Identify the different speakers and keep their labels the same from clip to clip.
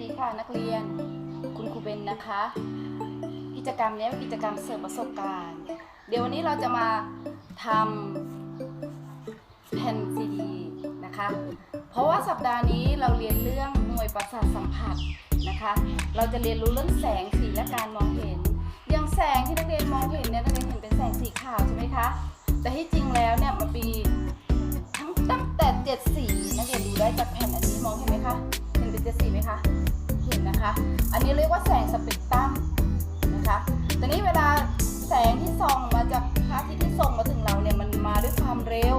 Speaker 1: ดีค่ะนักเรียน คุณครูเบนนะคะ กิจกรรมนี้เป็นกิจกรรมเสริมประสบการณ์ เดี๋ยววันนี้เราจะมาทำแผ่นซีดีนะคะ เพราะว่าสัปดาห์นี้เราเรียนเรื่องหน่วยประสาทสัมผัสนะคะ เราจะเรียนรู้เรื่องแสงสีและการมองเห็น อย่างแสงที่นักเรียนมองเห็นเนี่ยนักเรียนเห็นเป็นแสงสีขาวใช่ไหมคะ แต่ที่จริงแล้ว นี้เรียกว่าแสงสเปกตรัมนะคะแต่นี้เวลาแสงที่ส่องมาจากพระอาทิตย์ที่ส่งมาถึงเราเนี่ยมันมาด้วยความเร็ว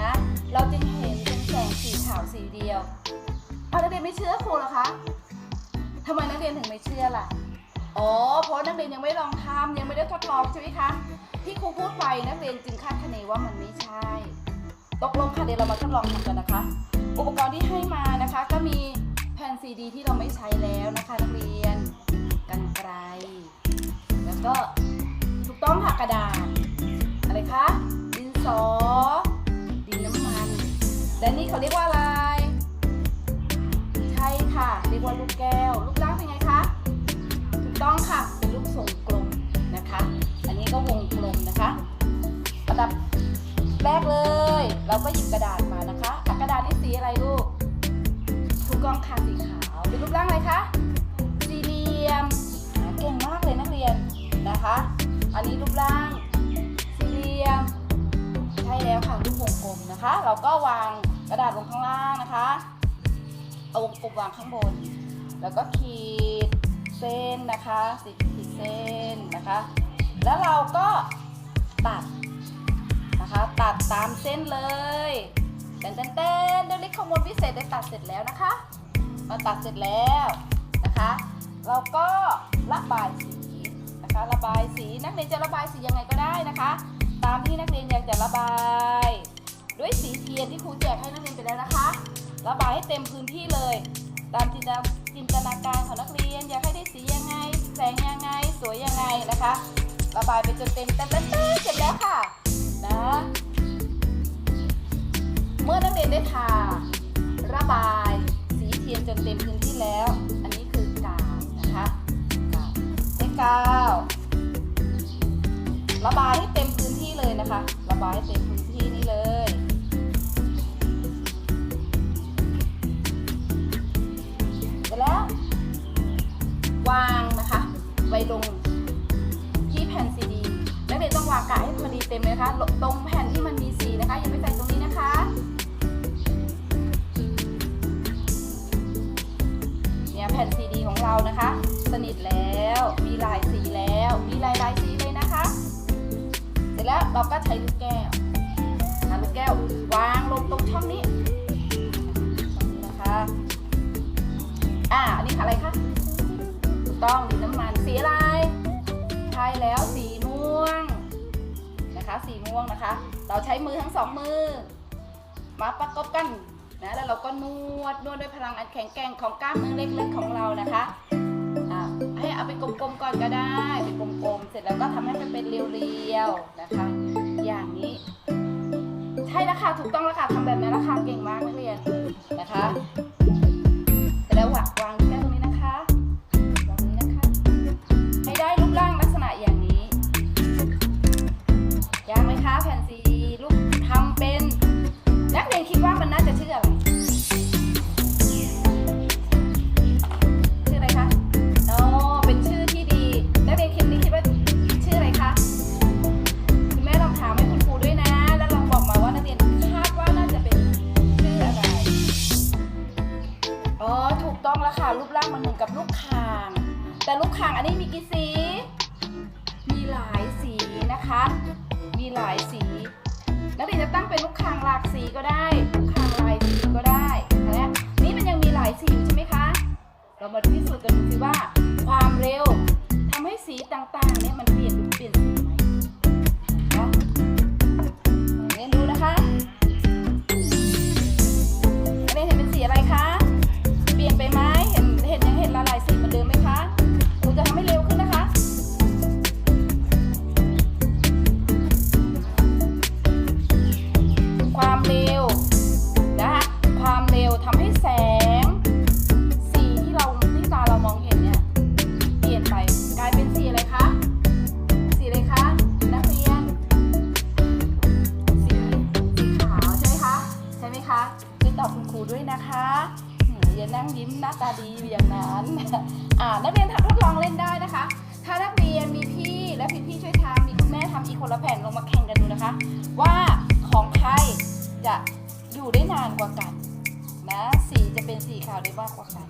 Speaker 1: นะ เราจึงเห็นเป็นแสงสีขาวสีเดียวเอานักเรียนไม่เชื่อครูเหรอคะทำไมนักเรียนถึงไม่เชื่อล่ะอ๋อเพราะนักเรียนยังไม่ลองทำยังไม่ได้ทดลองใช่ไหมคะที่ครูพูดไปนักเรียนจึงคาดคะเนว่ามันไม่ใช่ ตกลงค่ะเดี๋ยวเรามาทดลองทำกันนะคะ อุปกรณ์ที่ให้มานะคะก็มี ซีดีที่เราไม่ใช้แล้วนะคะนักเรียนกันไกล แล้วก็ถูกต้องค่ะกระดาษ อะไรคะ ดินสอ ดินน้ำมัน และนี่เขาเรียกว่าอะไร ใช่ค่ะ เรียกว่าลูกแก้ว นะคะ อันนี้รูปร่างสี่เหลี่ยมใช่แล้วค่ะรูปวงกลมนะคะ เราก็วางกระดาษลงข้างล่างนะคะ เอาวงกลมวางข้างบน แล้วก็ขีดเส้นนะคะติดขีดเส้นนะคะ แล้วเราก็ตัดนะคะตัดตามเส้นเลยเต้นเต้นเต้นเดลิกขบวนพิเศษได้ตัดเสร็จแล้วนะคะมาตัดเสร็จแล้วนะคะ เราก็ระบายสีน ระบายสีนักเรียนจะระบายสียังไงก็ได้นะคะ ตามที่นักเรียนอยากจะระบาย ด้วยสีเทียนที่ครูแจกให้นักเรียนไปแล้วนะคะ ระบายให้เต็มพื้นที่เลย ตามจินตนาจินตนาการของนักเรียนอยากให้ได้สียังไง แสงยังไง สวยยังไงนะคะ ระบายไปจนเต็มเต็มเต็มเสร็จแล้วค่ะนะเมื่อนักเรียนได้ทาระบายสีเทียนจนเต็มพื้นที่แล้ว อันนี้คือกาวนะคะกาวให้กาว ระบายให้เต็มพื้นที่เลยนะคะ ระบายให้เต็มพื้นที่นี่เลยเสร็จแล้ว วางนะคะไว้ลงที่แผ่นซีดีแล้วเดี๋ยวต้องวางกะให้พอดีเต็มเลยนะคะ ตรงแผ่นที่มันมีสีนะคะ อย่าไปใส่ตรงนี้นะคะเนี่ยแผ่นซีดีของเรานะคะ เราก็ใช้ลูกแก้วนะลูกแก้ววางลงตรงช่องนี้นะคะอ่าอันนี้อะไรคะถูกต้องดินน้ำมันสีอะไรใช่แล้วสีม่วงนะคะสีม่วงนะคะ เราใช้มือทั้งสองมือ มาประกบกันนะแล้วเราก็นวดนวดด้วยพลังอันแข็งแกร่งของกล้ามเนื้อเล็กๆของเรานะคะอ่าให้เอาไปกลมๆก่อนก็ได้เป็นกลมๆเสร็จแล้วก็ทำให้มันเป็นเรียวๆนะคะ ใช่แล้้วค่ะรูปร่างมันเหมือนกับลูกคาง แต่ลูกคางอันนี้มีกี่สี มีหลายสีนะคะ มีหลายสี นักเรียนจะตั้งเป็นลูกคางหลากสีก็ได้ ลูกคางลายสีก็ได้นะนี่มันยังมีหลายสีอยู่ใช่ไหมคะ เรามาพิสูจน์กันดูสิว่าความเร็ว นั่งยิ้มหน้าตาดีอย่างนั้นอ่านักเรียนทดลองเล่นได้นะคะ ถ้านักเรียนมีพี่และพี่พี่ช่วยทำมีคุณแม่ทำอีกคนละแผ่นลงมาแข่งกันดูนะคะ ว่าของใครจะอยู่ได้นานกว่ากันนะสีจะเป็นสีขาวได้มากกว่ากัน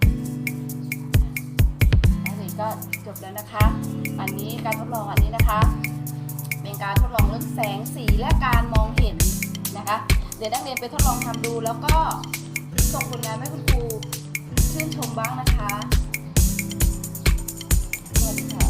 Speaker 1: อันนี้ก็จบแล้วนะคะ อันนี้การทดลองอันนี้นะคะ เป็นการทดลองเรื่องแสงสีและการมองเห็นนะคะ เดี๋ยวนักเรียนไปทดลองทำดูแล้วก็ส่งผลงานให้คุณครู ชื่นชมบ้างนะคะสวัสดีค่ะ